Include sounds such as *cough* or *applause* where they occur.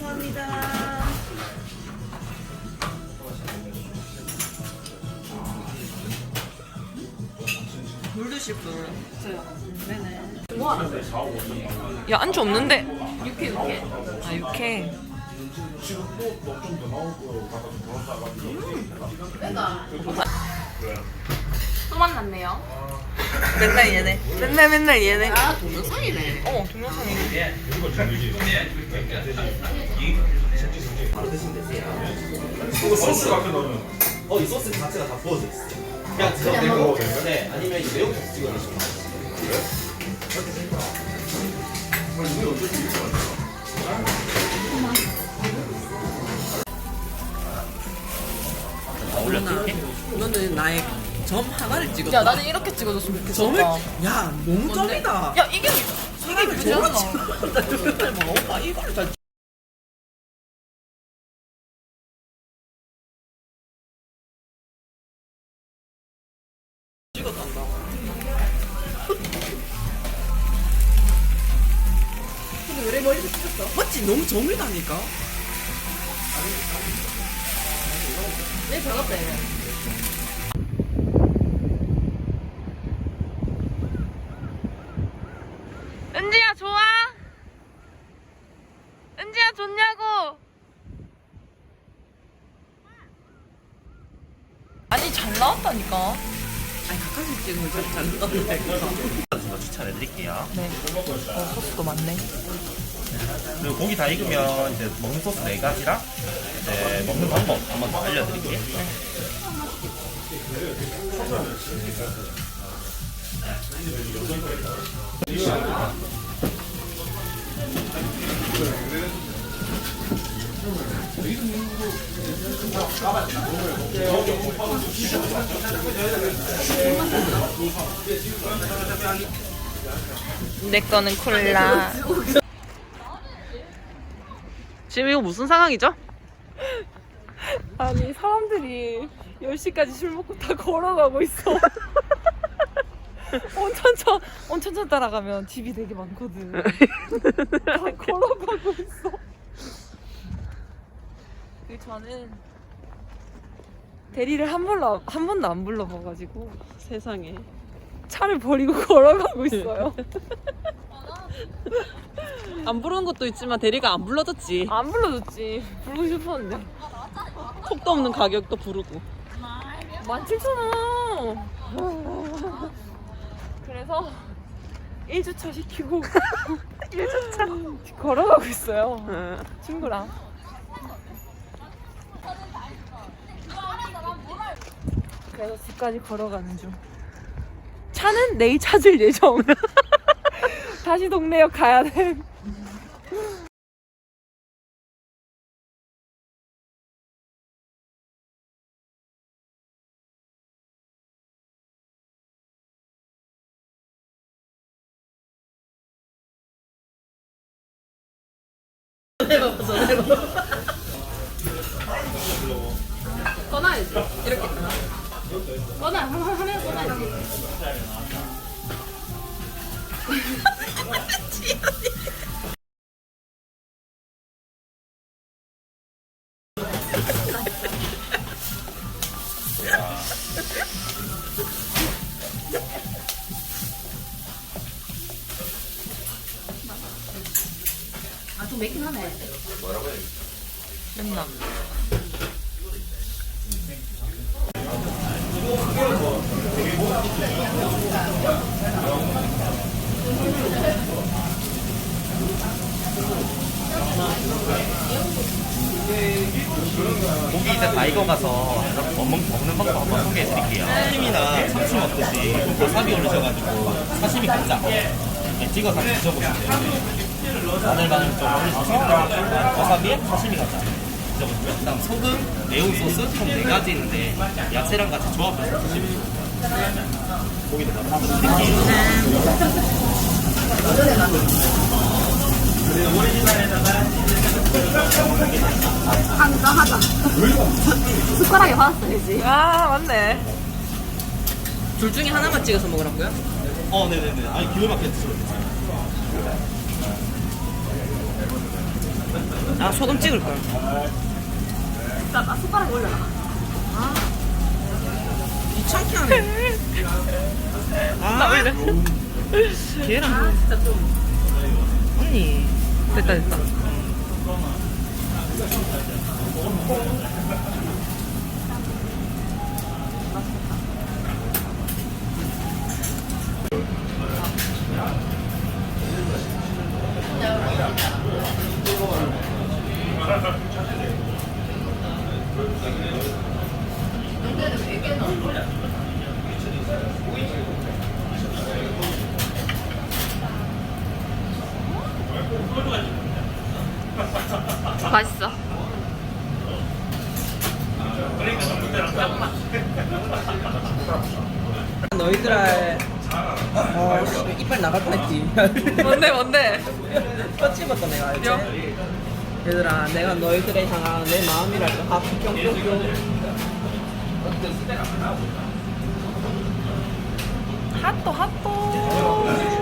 감사합니다. 물 드실 분? 저요. 네네. 뭐 야 안주 없는데. 육회 육회. 아 육회. 음. 아. 또 만났네요. 맨날 얘네. 맨날 맨날 얘네. 아 동영상이네. 어 동영상이네. 이거 소스 같은 거는 어, 이 소스 자체가 다 부어져 있어. 그냥 드셔도 되고, 네, 아니면 이 매운 소스 찍어 드시면 돼요. 너는 나의 점 하나를 찍었다. 야 나는 이렇게 찍어줬으면 좋겠어. 점을? 야 너무 점이다. 야 이게 이게 저러나? 찍었다. 뭐 오빠 이거를 다 찍었단다. 근데 왜 머리를 찍었어? 맞지? 너무 점이다니까. 내 작았다 이거. 은지야 좋아? 은지야 좋냐고? 아니 잘 나왔다니까. 아니 가까이 찍으면 잘 나온다니까. 저 추천해 드릴게요. 네. 어, 소스도 많네. 그리고 고기 다 익으면 이제 먹는 소스 네 가지랑 이제 먹는 방법 한번 더 알려드릴게요. 내 거는 콜라. 지금 이거 무슨 상황이죠? 아니 사람들이 10시까지 술 먹고 다 걸어가고 있어. *laughs* 온천천 온천천 따라가면 집이 되게 많거든. 다 걸어가고 있어. 그 저는 대리를 한 번도 한 번도 안 불러봐가지고 세상에. 차를 버리고 *laughs* 걸어가고 있어요. *laughs* 안 부르는 것도 있지만 대리가 안 불러줬지. 안 불러줬지. 부르고 싶었는데. 톡도 없는 가격도 부르고. 17,000원. 그래서 1주차 시키고 *laughs* 1주차 걸어가고 있어요. 응. 친구랑. 그래서 집까지 걸어가는 중. 차는 내일 찾을 예정. *laughs* 다시 동네역 가야 돼. 꺼놔야지. 꺼놔. 화면 꺼놔야지. 아, 좀 맵긴 하네. 맨날. 고 기 이제 다 익어가서 먹는, 먹는 방법 한번 소개해드릴게요. 튀김이나 상추 먹듯이 와사비 올리셔가지고 사시미 간장 이렇게 찍어서 드셔보시면 돼요. 마늘 마늘 좀 올리셔서 와사비에 사시미 간장 드셔보시면 그다음 소금, 매운 소스 총 네 가지 있는데 야채랑 같이 조합해서 드시면 돼요. 고기도 바로 한번 드릴게요. 한잔 하자. 숟가락에 받았어야지. 아 맞네. 둘 중에 하나만 찍어서 먹으라고요? 어, 네네네. 아니, 기회 맞게 드셔도 돼요. 아 소금 찍을 걸. 나 숟가락에 올려라. 샹키하네. 나 원래 걔랑 진짜 좀. 언니. 됐다 됐다. 맛있어. 너희들아. 어, 씨, 이빨 나갈 뻔했지. 뭔데 뭔데? 또 찍었다 내가 알지? 요? 얘들아, 내가 너희들에 향한 내 마음이랄까. 하프 뿅뿅뿅. 핫도 핫도.